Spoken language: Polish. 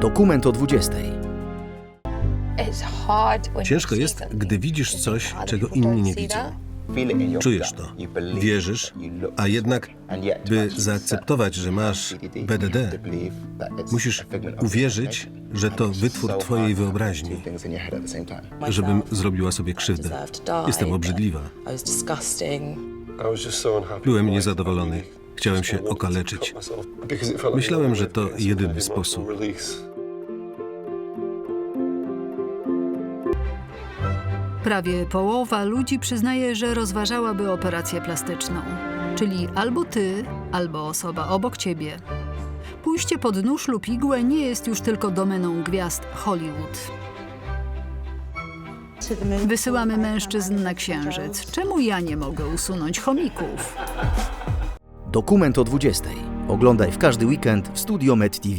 Dokument o 20. Ciężko jest, gdy widzisz coś, czego inni nie widzą. Czujesz to, wierzysz, a jednak, by zaakceptować, że masz BDD, musisz uwierzyć, że to wytwór twojej wyobraźni, żebym zrobiła sobie krzywdę. Jestem obrzydliwa. Byłem niezadowolony. Chciałem się okaleczyć. Myślałem, że to jedyny sposób. Prawie połowa ludzi przyznaje, że rozważałaby operację plastyczną. Czyli albo ty, albo osoba obok ciebie. Pójście pod nóż lub igłę nie jest już tylko domeną gwiazd Hollywood. Wysyłamy mężczyzn na księżyc. Czemu ja nie mogę usunąć chomików? Dokument o 20. Oglądaj w każdy weekend w Studio Med TV.